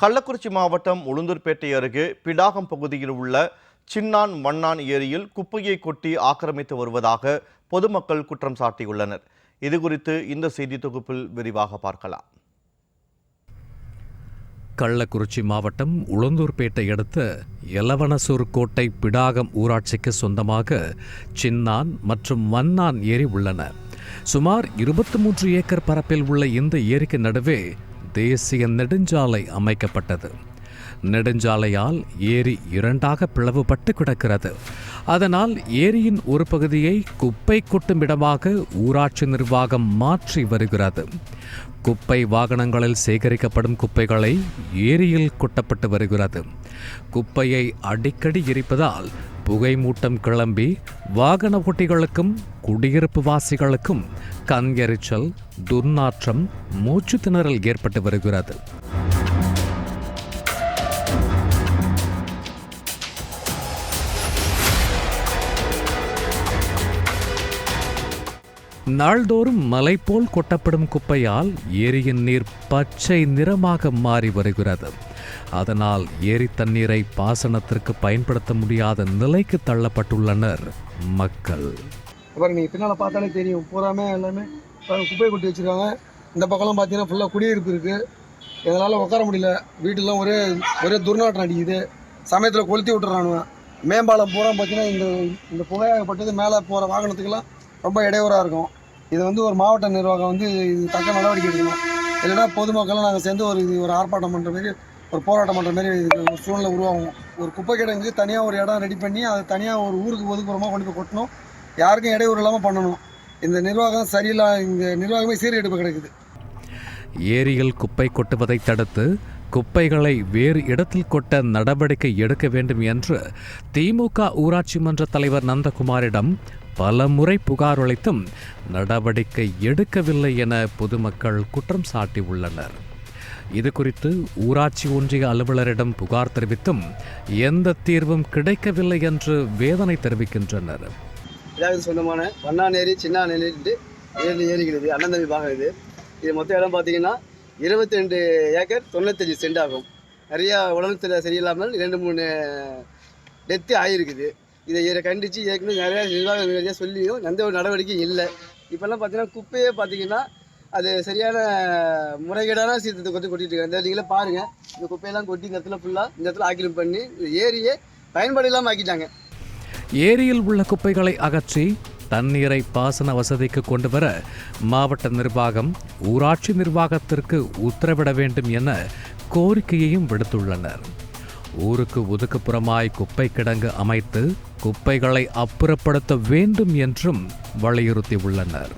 கள்ளக்குறிச்சி மாவட்டம் உளுந்தூர்பேட்டை அருகே பிடாகம் பகுதியில் உள்ள சின்னான் மண்ணான் ஏரியில் குப்பையை கொட்டி ஆக்கிரமித்து வருவதாக பொதுமக்கள் குற்றம் சாட்டியுள்ளனர். இதுகுறித்து இந்த செய்தி தொகுப்பில் விரிவாக பார்க்கலாம். கள்ளக்குறிச்சி மாவட்டம் உளுந்தூர்பேட்டை அடுத்த எலவனசூர் கோட்டை பிடாகம் ஊராட்சிக்கு சொந்தமாக சின்னான் மற்றும் மன்னான் ஏரி உள்ளன. சுமார் இருபத்தி மூன்று ஏக்கர் பரப்பில் உள்ள இந்த ஏரிக்கு நடுவே தேசிய நெடுஞ்சாலை அமைக்கப்பட்டது. நெடுஞ்சாலையால் ஏரி இரண்டாக பிளவுபட்டு கிடக்கிறது. அதனால் ஏரியின் ஒரு பகுதியை குப்பை கொட்டும் இடமாக ஊராட்சி நிர்வாகம் மாற்றி வருகிறது. குப்பை வாகனங்களில் சேகரிக்கப்படும் குப்பைகளை ஏரியில் கொட்டப்பட்டு வருகிறது. குப்பையை அடிக்கடி எரிப்பதால் புகை மூட்டம் கிளம்பி வாகன ஓட்டிகளுக்கும் குடியிருப்பு வாசிகளுக்கும் கண் எரிச்சல் துர்நாற்றம் மூச்சு திணறல் ஏற்பட்டு வருகிறது. நாள்தோறும் மலை போல் கொட்டப்படும் குப்பையால் ஏரியின் நீர் பச்சை நிறமாக மாறி வருகிறது. அதனால் ஏரி தண்ணீரை பாசனத்திற்கு பயன்படுத்த முடியாத நிலைக்கு தள்ளப்பட்டுள்ளனர் மக்கள். பாருங்க நீங்கள் பின்னால் பார்த்தாலே தெரியும். பூராமே எல்லாமே குப்பை கொட்டி வச்சுருக்காங்க. இந்த பக்கம்லாம் பார்த்தீங்கன்னா ஃபுல்லாக குடியிருப்பு இருக்குது இதனால் உட்கார முடியல. வீட்டுலாம் ஒரே ஒரே துர்நாற்றம் அடிக்குது. சமயத்தில் கொளுத்தி விட்டுறானுங்க. மேம்பாலம் பூரா பார்த்தீங்கன்னா இந்த இந்த புகையாகப்பட்டது மேலே போகிற வாகனத்துக்கெல்லாம் ரொம்ப இடையூறாக இருக்கும். இது வந்து ஒரு மாவட்ட நிர்வாகம் வந்து இது தக்க நடவடிக்கை எடுக்கணும். இல்லைன்னா பொதுமக்கள்லாம் நாங்கள் சேர்ந்து ஒரு இது ஒரு ஆர்ப்பாட்டம் பண்ணுற மாதிரி ஒரு போராட்டம் பண்ணுற மாதிரி இதுக்கு ஒரு சூழ்நிலை உருவாகும். ஒரு குப்பை கிடங்கு தனியாக ஒரு இடம் ரெடி பண்ணி அதை தனியாக ஒரு ஊருக்கு ஒதுக்குறமாக கொண்டு போய் கொட்டணும். யாருக்கும் இடையூறு இல்லாமல் பண்ணணும். இந்த நிர்வாகம் சரியில்லா இந்த நிர்வாகமே சீர்கெடுப்பு கிடைக்குது. ஏரியில் குப்பை கொட்டுவதை தடுத்து குப்பைகளை வேறு இடத்தில் கொட்ட நடவடிக்கை எடுக்க வேண்டும் என்று திமுக ஊராட்சி மன்ற தலைவர் நந்தகுமாரிடம் பல முறை புகார் அளித்தும் நடவடிக்கை எடுக்கவில்லை என பொதுமக்கள் குற்றம் சாட்டியுள்ளனர். இது குறித்து ஊராட்சி ஒன்றிய அலுவலரிடம் புகார் தெரிவித்தும் எந்த தீர்வும் கிடைக்கவில்லை என்று வேதனை தெரிவிக்கின்றனர். இதாவது சொந்தமான பண்ணாநேரி சின்னாநேரி சின்ன ஏரிகள் இது அண்ணன் தம்பி பாகம் இது. இது மொத்த இடம் பார்த்தீங்கன்னா இருபத்தி ரெண்டு ஏக்கர் தொண்ணூத்தஞ்சு சென்ட் ஆகும். நிறையா உடம்புல சரியில்லாமல் ரெண்டு மூணு டெத்து ஆகிருக்குது இதை இதை கண்டித்து ஏற்கனவே நிறையா நிர்வாகம் நிறையா சொல்லியும் எந்த ஒரு நடவடிக்கையும் இல்லை. இப்போல்லாம் பார்த்தீங்கன்னா குப்பையே பார்த்தீங்கன்னா அது சரியான முறைகேடான சீர்திருத்தத்தை கொண்டு கொட்டிட்டு இருக்காங்க. நீங்களே பாருங்கள் இந்த குப்பையெல்லாம் கொட்டி இந்த இடத்துல ஃபுல்லாக இந்த இடத்துல ஆக்கிரம் பண்ணி இந்த ஏரியே பயன்பாடு இல்லாமல் ஆக்கிட்டாங்க. ஏரியில் உள்ள குப்பைகளை அகற்றி தண்ணீரை பாசன வசதிக்கு கொண்டு வர மாவட்ட நிர்வாகம் ஊராட்சி நிர்வாகத்திற்கு உத்தரவிட வேண்டும் என கோரிக்கையையும் விடுத்துள்ளனர். ஊருக்கு ஒதுக்குப்புறமாய் குப்பை கிடங்கு அமைத்து குப்பைகளை அப்புறப்படுத்த வேண்டும் என்றும் வலியுறுத்தியுள்ளனர்.